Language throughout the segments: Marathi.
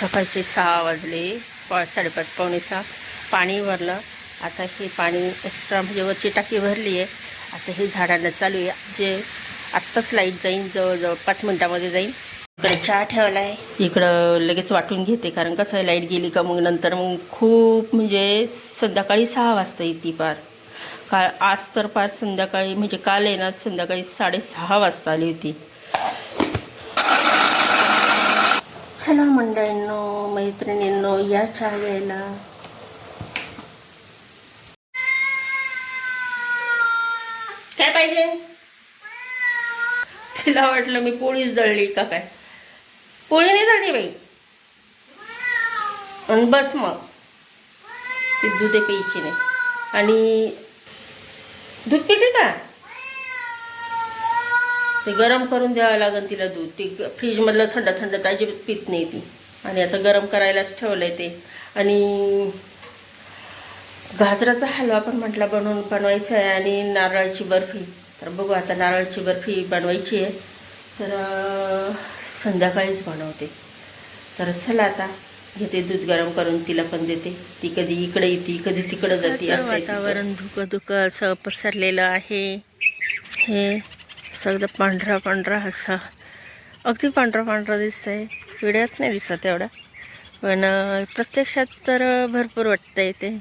सकाळचे सहा वाजले पा साडेपाच पावणे सहा. पाणी भरलं. आता हे पाणी एक्स्ट्रा म्हणजे वरची टाकी भरली आहे. आता हे झाडांना चालू आहे. जे आत्ताच लाइट जाईन जवळजवळ पाच मिनटामध्ये जाईन. इकडे चहा ठेवला आहे इकडं लगेच वाटून घेते कारण कसं आहे लाइट गेली का मग नंतर मग खूप म्हणजे संध्याकाळी सहा वाजता येते पार. का आज तर पार संध्याकाळी म्हणजे काल आहे ना संध्याकाळी साडेसहा वाजता आली होती. चला मंडळींनो मैत्रिणींनो या चहा घ्यायला काय पाहिजे? तिला वाटलं मी पोळीच दळली का काय? पोळी नाही दळली बाई. आणि बस मग. ती दुधे प्यायची नाही. आणि दूध पिते का? ते गरम करून द्यावं लागेल तिला दूध. ती फ्रीजमधलं थंड थंड ताजी पित नाही ती. आणि आता गरम करायलाच ठेवलं आहे ते. आणि गाजराचा हलवा पण म्हटला बनवून बनवायचा आहे आणि नारळाची बर्फी. तर बघू आता नारळाची बर्फी बनवायची आहे. तर संध्याकाळीच बनवते. तर चला आता घेते दूध गरम करून तिला पण देते. ती कधी इकडे येते कधी तिकडे जाते वातावरण धुकं धुकं असं पसरलेलं आहे. हे सगळं पांढरा पांढरा असा. अगदी पांढरा पांढरा दिसतंय. व्हिडिओत नाही दिसत एवढा. पण प्रत्यक्षात तर भरपूर वाटतंय ते.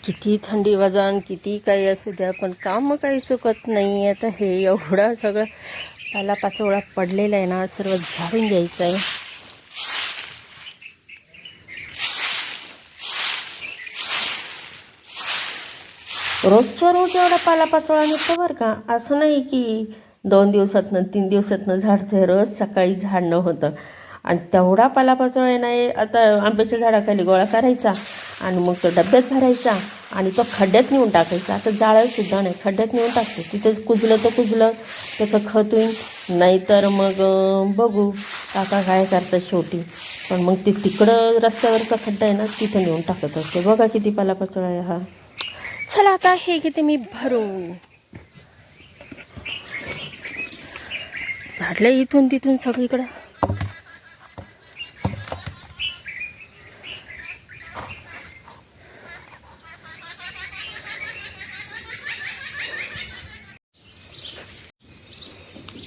किती थंडी वाजान किती काही असू द्या पण काम काही चुकत नाही आता हे एवढा सगळं पालापाचोळा पडलेला आहे ना सर्व झाडून घ्यायचं आहे. रोजच्या रोज एवढा पालापाचोळा निघतो बरं का. असं नाही की दोन दिवसातनं तीन दिवसातनं झाडचं रोज सकाळी झाडणं होतं. आणि तेवढा पालापाचोळा नाही आता आंब्याच्या झाडाखाली गोळा करायचा. आणि मग तो डब्यात भरायचा आणि तो खड्ड्यात नेऊन टाकायचा. आता जाळंसुद्धा नाही. खड्ड्यात नेऊन टाकते. तिथेच कुजलं तर कुजलं त्याचं खत होईल. नाहीतर मग बघू काका काय करतात शेवटी. पण मग ते तिकडं रस्त्यावरचा खड्डा आहे ना तिथं नेऊन टाकत असते. बघा किती पालापाचोळा आहे हा. चला आता हे घेते मी भरून. झाडलं इथून तिथून सगळीकडं.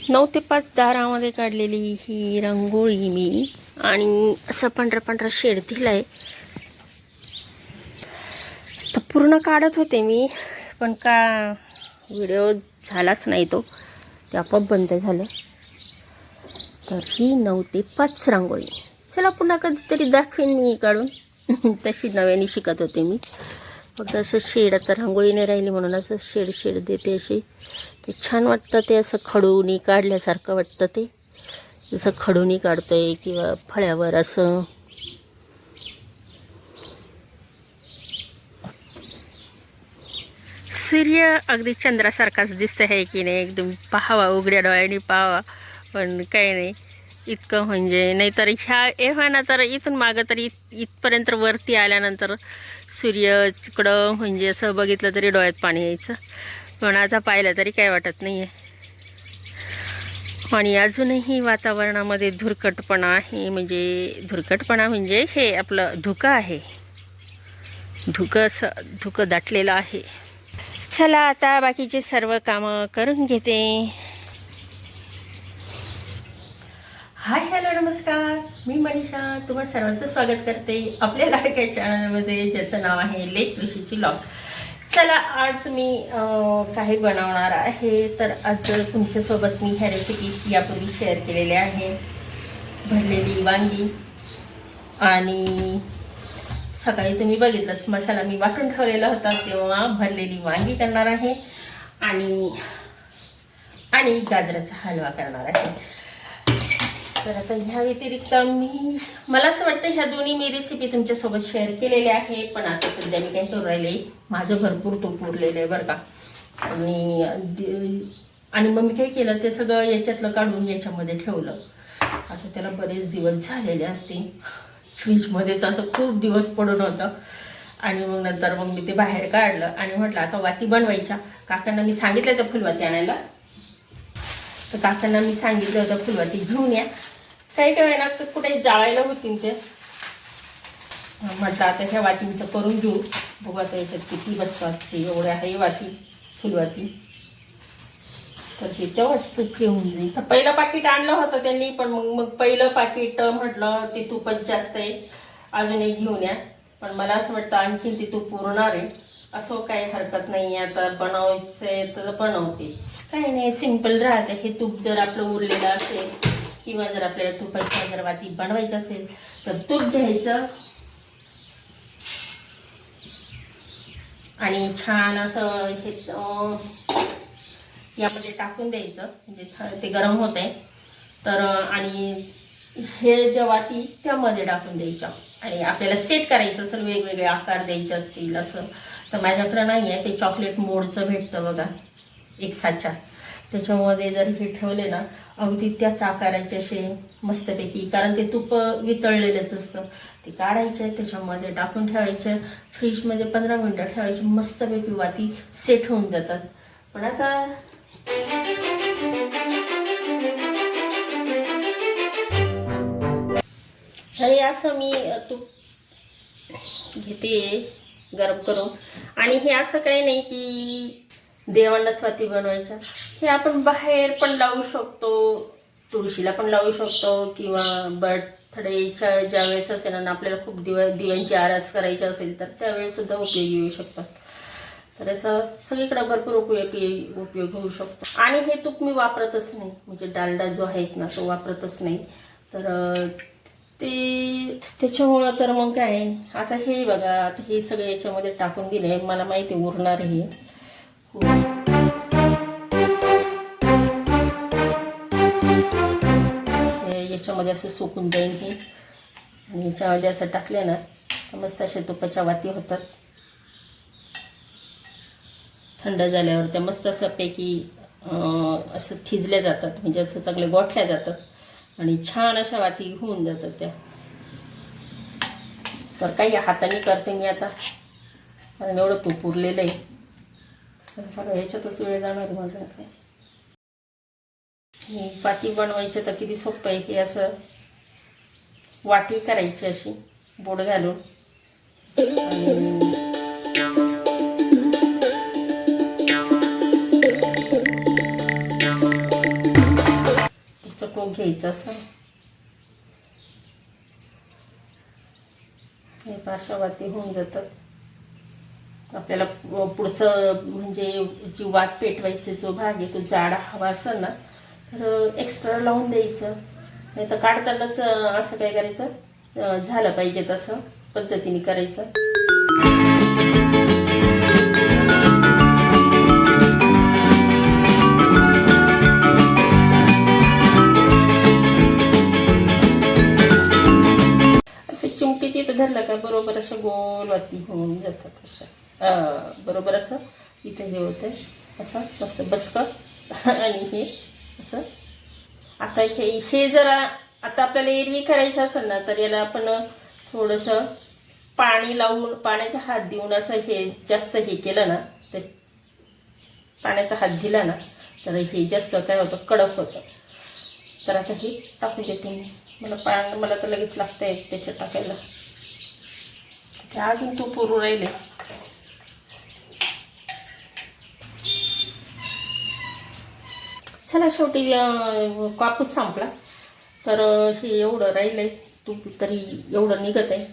नऊ ते पाच दारामध्ये काढलेली ही रांगोळी मी आणि असं पांढरा पांढरा शेड दिला आहे तर पूर्ण काढत होते मी पण का व्हिडिओ झालाच नाही तो. ते आपोआप बंद झालं. तर ही नऊ ते पाच रांगोळी. चला पुन्हा कधीतरी दाखवेन मी काढून. तशी नव्याने शिकत होते मी. फक्त असं शेड आता रांगोळी नाही राहिली म्हणून असं शेड शेड देते अशी. ते छान वाटतं ते असं खडूनी काढल्यासारखं वाटतं ते. जसं खडूनी काढतोय किंवा फळ्यावर असं. सूर्य अगदी चंद्रासारखाच दिसतं आहे की नाही? एकदम पाहावा उघड्या डोळ्याने पाहावा. पण काही नाही इतकं म्हणजे नाहीतर ह्या एव्हाना तर इथून मागं तरी इथ इथपर्यंत वरती आल्यानंतर सूर्य तिकडं म्हणजे असं बघितलं तरी डोळ्यात पाणी यायचं. पण आता पाहिलं तरी काय वाटत नाही आहे आणि अजूनही वातावरणामध्ये धुरकटपणा आहे. म्हणजे धुरकटपणा म्हणजे हे आपलं धुकं आहे. धुकं असं धुकं दाटलेलं आहे. चला आता बाकीचे सर्व कामं करून घेते. हाय हॅलो नमस्कार. मी मनीषा. तुम्हा सर्वांचं स्वागत करते आपल्या लाडक्या चॅनलमध्ये ज्याचं नाव आहे लेख ऋषीची लॉक. चला आज मी काही बनवणार आहे. तर आज तुमच्यासोबत मी ह्या रेसिपी यापूर्वी शेअर केलेल्या आहे. भरलेली वांगी. आणि सकाळी तुम्ही बघितलंच मसाला मी वाटून ठेवलेला होता तेव्हा भरलेली वांगी करणार आहे. आणि आणि गाजराचा हलवा करणार आहे. तर आता ह्या व्यतिरिक्त मी मला असं वाटतं ह्या दोन्ही मी रेसिपी तुमच्यासोबत शेअर केलेल्या आहे पण आता सध्या मी काय करू राहिले. माझं भरपूर तूप उरलेलं आहे बरं का. आणि आणि मग मी काय केलं ते सगळं याच्यातलं काढून याच्यामध्ये ठेवलं. आता त्याला बरेच दिवस झालेले असतील. फ्रीजमध्येच असं खूप दिवस पडून होतं. आणि मग नंतर मग मी ते बाहेर काढलं आणि म्हटलं आता वाती बनवायच्या. काकांना मी सांगितलं त्या फुलवाती आणायला. तर काकांना मी सांगितलं होतं फुलवाती घेऊन या. काही काही ना तर कुठे जाळायला होतील ते. म्हटलं आता ह्या वातींचं करून घेऊ. बघू आता याच्यात किती बसतात ते एवढ्या आहे वाती फुलवाती तर ते तेव्हाच तूप घेऊन जाईल. तर पहिलं पाकिट आणलं होतं त्यांनी पण मग मग पहिलं पाकिट म्हटलं ते तुपच जास्त आहे. अजून एक घेऊन या. पण मला असं वाटतं आणखीन ते तूप पुरणार आहे. असं काही हरकत नाही आता बनवायचं आहे तर बनवतेच. काही नाही सिंपल राहते. हे तूप जर आपलं उरलेलं असेल किंवा जर आपल्याला तुपाच्या जर वाती बनवायची असेल तर तूप घ्यायचं. आणि छान असं हे यामध्ये टाकून द्यायचं. म्हणजे ते गरम होत आहे. तर आणि हे जेव्हा ती त्यामध्ये टाकून द्यायच्या आणि आपल्याला सेट करायचं असेल वेगवेगळे आकार द्यायचे असतील असं. तर माझ्याकडं नाही आहे. ते चॉकलेट मोडचं भेटतं बघा. एक साचा. त्याच्यामध्ये जर हे ठेवले ना अगदी त्याच आकाराचे असे मस्तपैकी कारण ते तूप वितळलेलंच असतं. ते काढायचे त्याच्यामध्ये टाकून ठेवायचे फ्रीजमध्ये पंधरा मिनटं ठेवायचे मस्तपैकी वाती सेट होऊन जातात. पण आता हे असं मी तूप घेते गरम करून. आणि हे असं काही नाही की देवांना स्वाती बनवायच्या. हे आपण बाहेर पण लावू शकतो तुळशीला पण लावू शकतो किंवा बर्थडेच्या ज्या वेळेस असेल आणि आपल्याला खूप दिवा दिव्यांची आरास करायची असेल तर त्यावेळेस सुद्धा उपयोगी येऊ शकतात. तर याचा सगळीकडे भरपूर उपयोग उपयोग होऊ शकतो. आणि हे तूप मी वापरतच नाही. म्हणजे डालडा जो आहे ना तो वापरतच नाही. तर ते त्याच्यामुळं तर मग काय? आता हे बघा आता हे सगळं याच्यामध्ये टाकून दिले मला माहिती आहे उरणार हे. हो. याच्यामध्ये असं सुकून जाईल हे. आणि याच्यामध्ये असं टाकले ना तर मस्त अशा तुपाच्या वाती होतात. थंड झाल्यावर त्या मस्त असं पैकी असं थिजल्या जातात. म्हणजे असं चांगले गोठल्या जातात. आणि छान अशा वाती होऊन जातात त्या. तर काही हाताने करते मी आता. कारण एवढं तूप उरलेलं आहे. सगळं ह्याच्यातच वेळ जाणार मला काय हो, पाती बनवायचं तर किती सोपं आहे हे असं वाटी करायची अशी बोट घालून. आणि कोक घ्यायचं असं. हे पार्श्ववाती होऊन जातात आपल्याला पुढचं म्हणजे जी वाट पेटवायचे जो भाग आहे तो जाडा हवा असेल ना तर एक्स्ट्रा लावून द्यायचं. नाही तर काढतानाच असं काय करायचं? झालं पाहिजे तसं पद्धतीने करायचं. असं चिमटी तिथं धरलं का बरोबर असं गोल वाती होऊन जातात अशा. बरोबर असं इथं हे होतं असं मस्त बसकं. आणि हे असं? आता हे हे जरा आता आपल्याला एरवी करायचं असेल ना तर याला आपण थोडंसं पाणी लावून पाण्याचा हात देऊन असं हे जास्त हे केलं ना तर पाण्याचा हात दिला ना तर हे जास्त काय होतं कडक होतं. तर आता हे टाकून देते मी. मला पाणी मला तर लगेच लागतं आहे त्याच्यात टाकायला. अजून तूप पुरू राहिले. चला शेवटी कापूस संपला. तर हे एवढं राहिलं आहे तूप तरी एवढं निघत आहे.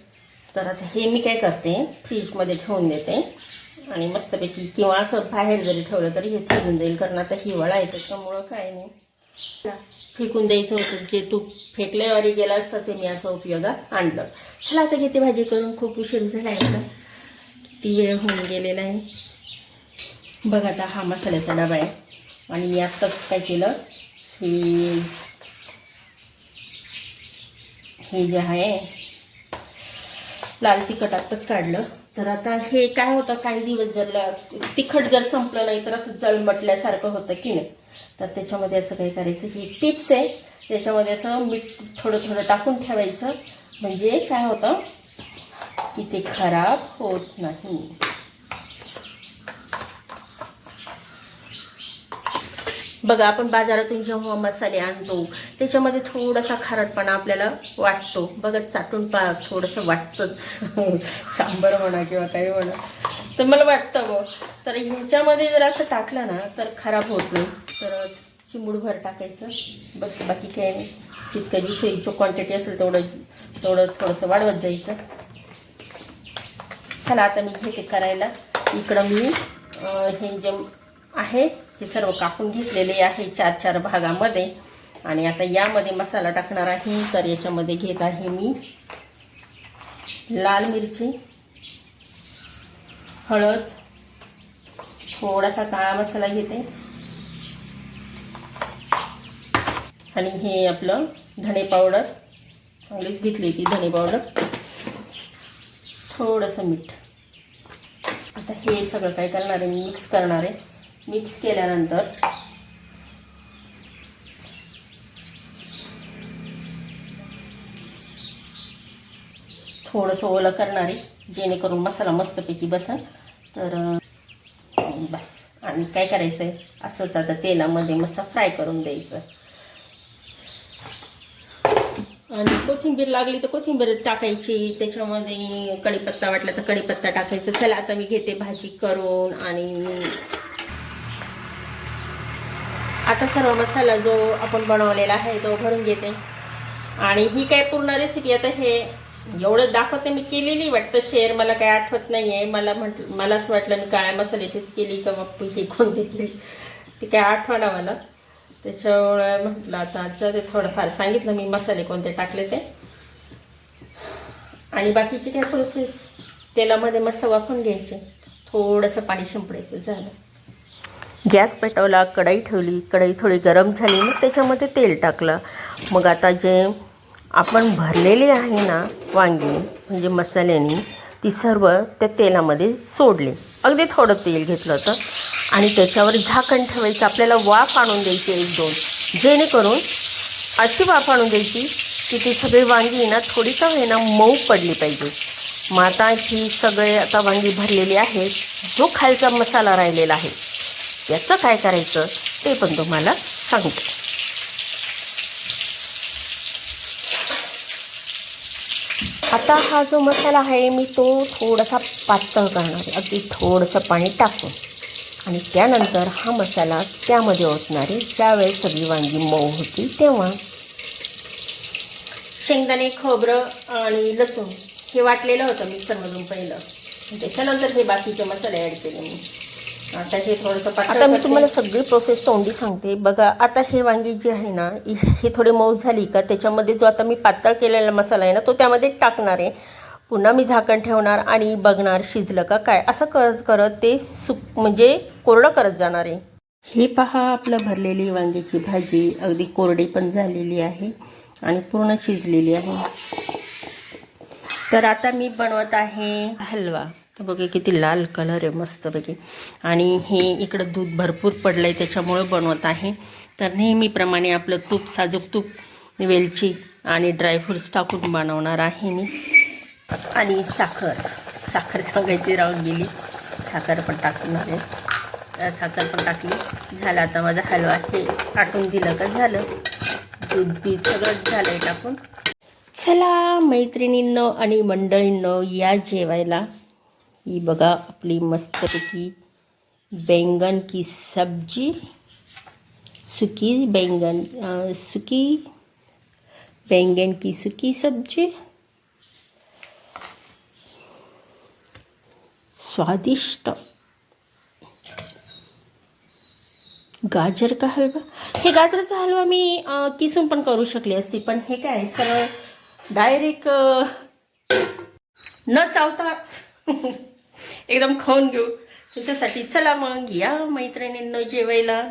तर आता हे मी काय करते फ्रीजमध्ये ठेवून देते. आणि मस्तपैकी किंवा असं बाहेर जरी ठेवलं तरी हे चिरून जाईल कारण आता हिवाळा आहे त्याच्यामुळं काय नाही. फेकून द्यायचं होतं. जे तूप फेकल्यावारी गेलं असतं ते मी असं उपयोगात आणलं. चला आता घेते भाजी करून. खूप उशीर झाला आहे का ती वेळ होऊन गेलेला आहे. बघा आता हा मसाल्याचा डबा आहे. आणि मी आत्ताच काय केलं? हे हे जे आहे लाल तिखट आत्ताच काढलं. तर आता हे काय होतं? काही दिवस जर तिखट जर संपलं नाही तर असं जळमटल्यासारखं होतं की नाही? तर त्याच्यामध्ये असं काय करायचं? ही टिप्स आहे. त्याच्यामध्ये असं मीठ थोडं थोडं टाकून ठेवायचं. म्हणजे काय होतं? की ते खराब होत नाही. बघा आपण बाजारातून जेव्हा मसाले आणतो त्याच्यामध्ये थोडासा खारटपणा आपल्याला वाटतो. बघा चाटून पा थोडंसं वाटतंच. सांबर म्हणा किंवा काही म्हणा. तर मला वाटतं व तर ह्याच्यामध्ये जर असं टाकलं ना तर खराब होत नाही. तर चिमूडभर टाकायचं. बस बाकी काही नाही. जितकं जी सोयीची क्वांटिटी असेल तेवढं तेवढं थोडंसं वाढवत जायचं. चला आता मी घेते करायला. इकडं मी हे जे आहे हे सर्व कापून घेतलेले आहे चार चार भागामध्ये. आणि आता यामध्ये मसाला टाकणार आहे. तर याच्यामध्ये घेत आहे मी लाल मिरची हळद थोडासा काळा मसाला घेते. आणि हे आपलं धणे पावडर. चांगलीच घेतली ती धणे पावडर. थोडंसं मीठ. आता हे सगळं काय करणार आहे? मिक्स करणार आहे. मिक्स केल्यानंतर थोडंसं ओलं करणार आहे जेणेकरून मसाला मस्तपैकी बसन तर बस. आणि काय करायचं आहे असंच आता तेलामध्ये मस्त फ्राय करून द्यायचं. आणि कोथिंबीर लागली तर कोथिंबीर टाकायची. त्याच्यामध्ये कढीपत्ता वाटला तर कढीपत्ता टाकायचा. चला आता मी घेते भाजी करून आणि आता सर्व मसाला जो आपण बनवलेला आहे तो भरून घेते. आणि ही काय पूर्ण रेसिपी आता हे एवढं दाखवते मी केलेली वाटतं. शेअर मला काय आठवत नाही आहे मला म्हटलं मला असं वाटलं मी काळ्या मसाल्याचीच केली का बाप्पू ही कोणती केली? ती काय आठवणा मला. त्याच्यामुळे म्हटलं आता आजचं ते थोडंफार सांगितलं मी मसाले कोणते टाकले ते. आणि बाकीची काय प्रोसेस तेलामध्ये मस्त वाफून घ्यायचे. थोडंसं पाणी शिंपडायचं झालं. गॅस पेटवला कढई ठेवली कढई थोडी गरम झाली मग त्याच्यामध्ये तेल टाकलं. मग आता जे आपण भरलेली आहे ना वांगी म्हणजे मसाल्याने ती सर्व त्या तेलामध्ये सोडली. अगदी थोडं तेल घेतलं होतं आणि त्याच्यावर झाकण ठेवायचं. आपल्याला वाफ आणून द्यायची एक दोन. जेणेकरून अशी वाफ आणून द्यायची की ती सगळी वांगी ना थोडी का होईना मऊ पडली पाहिजे. मग आता ही सगळे आता वांगी भरलेली आहेत. जो खालचा मसाला राहिलेला आहे. याचं काय करायचं ते पण तुम्हाला सांगते. आता हा जो मसाला आहे मी तो थोडासा पातळ करणार आहे. अगदी थोडंसं पाणी टाकून. आणि त्यानंतर हा मसाला त्यामध्ये ओतणार आहे. ज्यावेळेस सगळी वांगी मऊ होती तेव्हा. शेंगदाणे खोबरं आणि लसूण हे वाटलेलं होतं मी समजून पहिलं. त्याच्यानंतर हे बाकीचे मसाले ॲड केले मी. आता हे थोडंसं आता मी. तुम्हाला सगळी प्रोसेस तोंडी सांगते. बघा आता हे वांगी जी आहे ना इ- ही थोडी मऊ झाली का त्याच्यामध्ये जो आता मी पातळ केलेला मसाला आहे ना तो त्यामध्ये टाकणार आहे. पुन्हा मी झाकण ठेवणार आणि बघणार शिजलं का काय. असं करत करत ते सुक म्हणजे कोरडं करत जाणार आहे. हे पहा आपलं भरलेली वांग्याची भाजी. अगदी कोरडी पण झालेली आहे आणि पूर्ण शिजलेली आहे. तर आता मी बनवत आहे हलवा. तर बघा किती लाल कलर आहे मस्तपैकी. आणि हे इकडं दूध भरपूर पडलं आहे त्याच्यामुळं बनवत आहे. तर नेहमीप्रमाणे आपलं तूप साजूक तूप वेलची आणि ड्रायफ्रूट्स टाकून बनवणार आहे मी. आणि साखर. साखर सांगायची राहून गेली. साखर पण टाकणार आहे. साखर पण टाकली. झालं आता माझा हलवा. हे टाकून दिलं का झालं? दूध बीध सगळंच झालं आहे टाकून. चला मैत्रिणींनो आणि मंडळींनो या जेवायला ही बघा आपली मस्तपैकी बैंगन की सब्जी सुकी बैंगन सुकी बैंगन की सुकी सब्जी स्वादिष्ट। गाजर का हलवा। हे गाजराचा हलवा मी किसून पण करू शकली असती पण हे काय सरळ डायरेक्ट न चावता एकदम खाऊन घेऊ. तुमच्यासाठी चला मग या मैत्रिणींना जेवायला.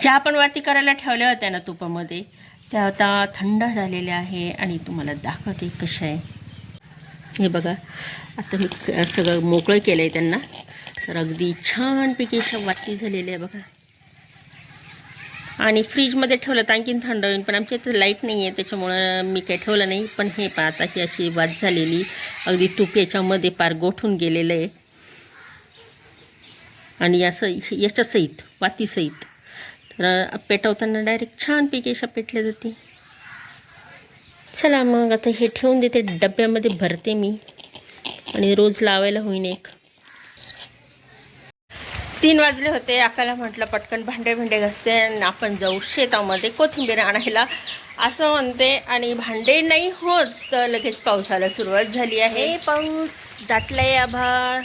ज्या आपण वाती करायला ठेवल्या होत्या ना तुपामध्ये त्या आता थंड झालेल्या आहे आणि तुम्हाला दाखवते कशा आहे. हे बघा आता मी सगळं मोकळं केलं आहे त्यांना. तर अगदी छानपैकी अशा वाती झालेल्या आहे बघा. आणि फ्रीजमध्ये ठेवलं तर आणखीन थंड होईल पण आमच्या इथं लाइट नाही आहे त्याच्यामुळं मी काही ठेवलं नाही. पण हे पहा आता ही अशी वाद झालेली अगदी तूप याच्यामध्ये पार गोठून गेलेलं आहे. आणि असं याच्यासहित वातीसहित तर पेटवताना डायरेक्ट छानपैकी अशा पेटल्या जाते. चला मग आता हे ठेवून देते डब्यामध्ये भरते मी. आणि रोज लावायला होईन एक. तीन वाजले होते. अकाला म्हटलं पटकन भांडे भांडे घासते आणि आपण जाऊ शेतामध्ये कोथिंबीर आणायला. असं म्हणते. आणि भांडे नाही होत तर लगेच पावसाला सुरुवात झाली आहे. पाऊस दाटलाय आभाळ.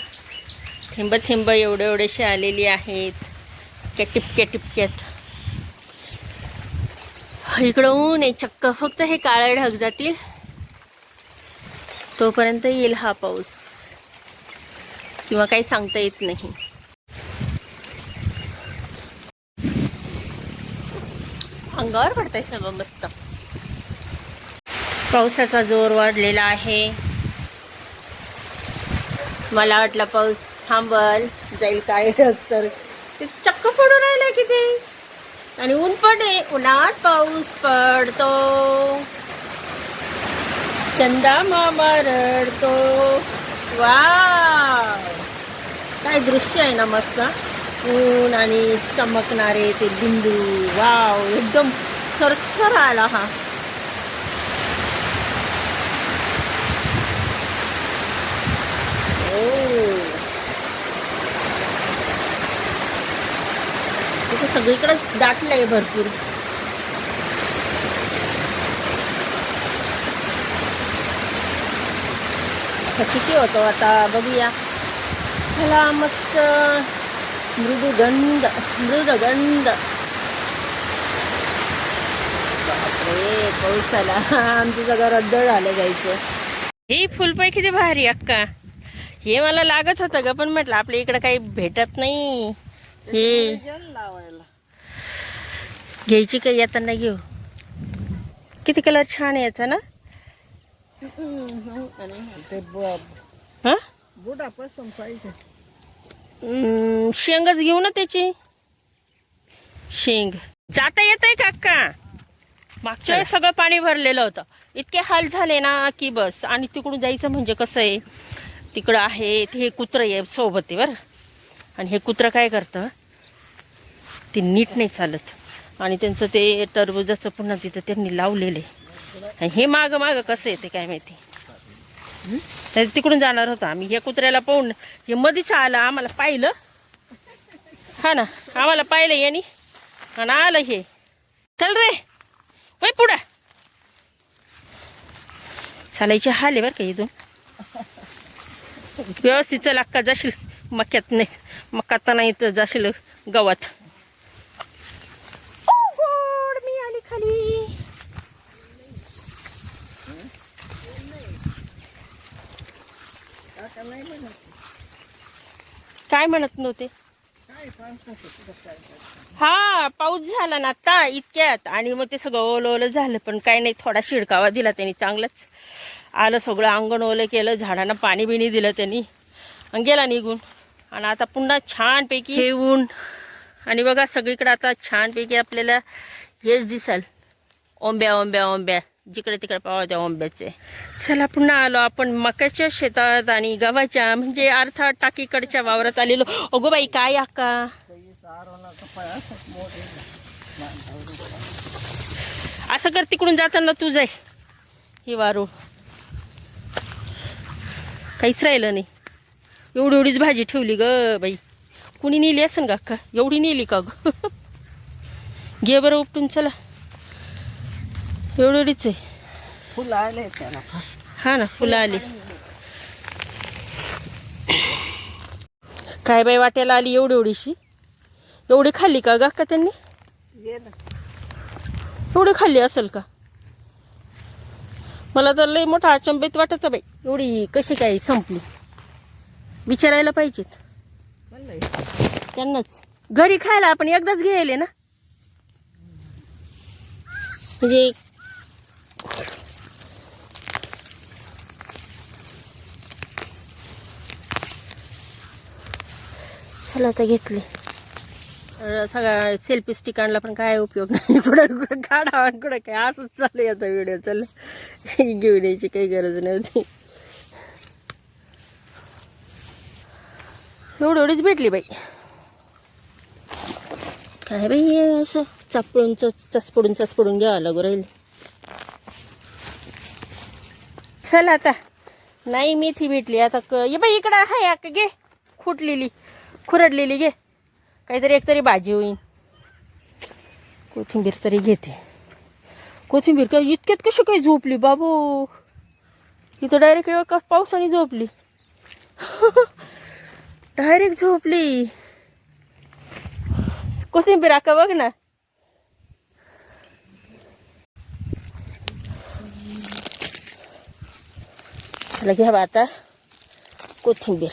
थेंब थेंब एवढे एवढेसे आलेली आहेत. त्या टिपक्या टिपक्यात इकडं ऊन आहे चक्क फक्त हे काळे ढग जातील. तोपर्यंत येईल हा पाऊस. किंवा काही सांगता येत नाही. अंगावर पडतंय सगळं मस्त. पावसाचा जोर वाढलेला आहे. मला वाटलं पाऊस थांबल जाईल काय तर ते चक्क पडून राहिलंय किती. आणि ऊन पडे उन्हात पाऊस पडतो. चंदा मामा रडतो वा काय दृश्य आहे ना मस्त. ऊन आणि चमकणारे ते बिंदू. वाव एकदम सरसर आला हा. ओ. तिथे सगळीकडे दाटलंय भरपूर. किती होतो आता बघूया. चला मस्त. मृदुगंध मृदगंध बापरे पाऊस आला आमचं सगळं रद्द झालं जायचं. हे फुलपाय किती भारी अक्का. हे मला लागत होतं ग पण म्हटलं आपल्या इकडं काही भेटत नाही. हे. घ्यायची काही येताना घेऊ. किती कलर छान आहे याचा ना? हा? बुडापासून पाहिजे. शेंगच घेऊ ना त्याची. शेंग. जाता येत आहे काका. मागच्या वेळेस सगळं पाणी भरलेलं होतं. इतके हाल झाले ना की बस. आणि तिकडून जायचं म्हणजे कसं आहे तिकडं आहे ते हे कुत्रं आहे सोबत आहे बरं. आणि हे कुत्रं काय करतं ते नीट नाही चालत. आणि त्यांचं ते टरबुजाचं पुन्हा तिथं त्यांनी लावलेलं आहे. आणि हे मागं मागं कसं आहे ते काय माहिती. तर तिकडून जाणार होतो आम्ही. या कुत्र्याला पाहून हे मधीच आलं आम्हाला पाहिलं. हा ना आम्हाला पाहिलं यांनी. आणि आलं हे. चल रे. वय पुढं. चालायचे हाले बरं का इथून. व्यवस्थित चल अक्का जाशील. मक्यात नाही मक्यात नाही तर जाशील गवात ओ गोड, मी आली खाली म्हणत. काय म्हणत नव्हते? काय हा पाऊस झाला ना आता इतक्यात. आणि मग ते सगळं ओलं ओलं झालं पण काय नाही थोडा शिडकावा दिला त्यांनी चांगलंच. आलं सगळं अंगण ओलं केलं झाडांना पाणी बिणी दिलं त्यांनी. आणि गेला निघून. आणि आता पुन्हा छानपैकी हे ऊन. आणि बघा सगळीकडे आता छानपैकी आपल्याला हेच दिसल. ओंब्या ओंब्या ओंब्या. जिकडे तिकडे पावा त्या आंब्याचे. चला पुन्हा आलो आपण मक्याच्या शेतात आणि गव्हाच्या म्हणजे अर्थात टाकीकडच्या वावरात आलेलो. अगो बाई काय अक्का असं कर तिकडून जाताना तू जाय. ही वारू काहीच राहिलं नाही. एवढी एवढीच भाजी ठेवली ग बाई. कुणी नेली असेल का अक्का एवढी नेली का ग? घे बरं उपटून चला. एवढीच आहे. फुलं आले हा ना फुलं आली. काय बाई वाट्याला आली एवढी एवढीशी? एवढी खाल्ली का गा का त्यांनी? एवढी खाल्ली असेल का? मला तर लई मोठा अचंबित वाटत बाई. एवढी कशी काय संपली? विचारायला पाहिजेत. त्यांनाच. घरी खायला आपण एकदाच घ्यायले ना? म्हणजे चला आता घेतली. सगळा सेल्फी स्टिक आणला पण काय उपयोग नाही. कुठं कुठं काढावा कुठं काय? असंच चालू आता व्हिडिओ चल. घेऊन यायची काही गरज नव्हती. एवढी एवढीच भेटली बाई. काय बाई असं? चापडून चच चचपडून चचपडून घ्यावं लागू राहील. चल आता. नाही, मेथी भेटली. आता क ये बाई, इकडं आहे अक्का घे. खुटलेली, खुरडलेली घे. काहीतरी एकतरी भाजी होईल कोथिंबीर तरी घेते. कोथिंबीर काय इतक्यात कशी काय झोपली बाबू? इथं डायरेक्ट एका पावसाने झोपली? डायरेक्ट झोपली. कोथिंबीर अक्का बघ ना. चला घ्या बा आता कोथिंबीर.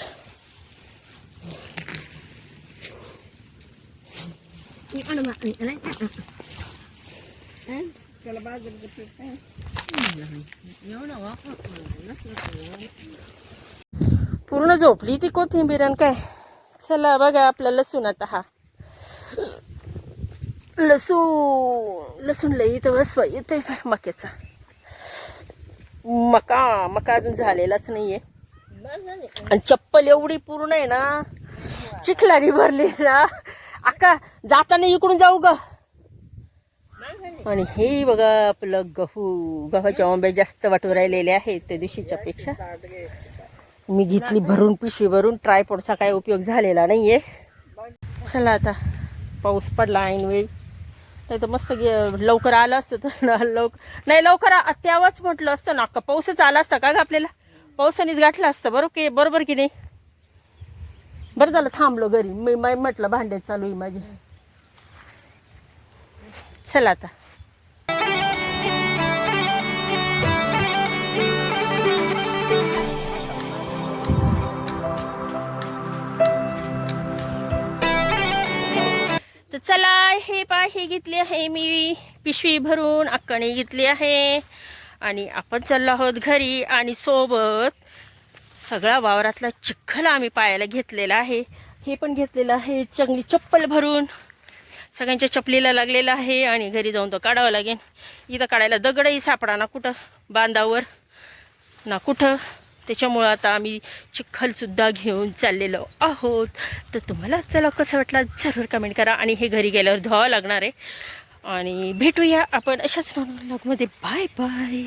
पूर्ण झोपली ती कोथिंबीर आणि काय? चला बघा आपला लसूण आता हा. लसूण लसूण लई इथं बसवा येतोय मक्याचा. मका मका अजून झालेलाच नाहीये. आणि चप्पल एवढी पूर्ण आहे ना चिखलारी भरली ना. अक्का जाताना इकडून जाऊ ग. आणि हे बघा आपलं गहू. गव्हाच्या आंबे जास्त वाटू राहिलेले आहेत त्या दिवशीच्या पेक्षा. मी घेतली भरून पिशवी भरून. ट्रायपॉडचा काय उपयोग झालेला नाहीये. चला आता. पाऊस पडला ऐन वेळी नाही तर मस्त गे- लवकर आलं असतं तर ना लवकर नाही लवकर आ- तेव्हाच म्हटलं असतं ना का पाऊसच आला असता का ग आपल्याला? पावसानेच गाठलं असतं बरोबर की बरोबर की नाही? बरं झालं थांबलो घरी. मी मी म्हटलं भांड्यात चालू आहे माझी. चला आता. हे पा हे घेतली आहे मी. पिशवी भरून अक्काने घेतली आहे. आणि आपण चाललो आहोत घरी आणि सोबत सगळा वावरातला चिखल आम्ही पायाला घेतलेला आहे. हे पण घेतलेलं आहे. चांगली चप्पल भरून सगळ्यांच्या चपलीला लागलेलं आहे आणि घरी जाऊन तो काढावा लागेल. इथं काढायला दगडही सापडा ना कुठं? बांधावर ना कुठं? त्याच्यामुळं आता आम्ही चिखलसुद्धा घेऊन चाललेलो आहोत. तर तुम्हाला चला कसं वाटलं जरूर कमेंट करा आणि हे घरी गेल्यावर धुवावं लागणार आहे. आणि भेटूया आपण अशाच ब्लॉगमध्ये बाय बाय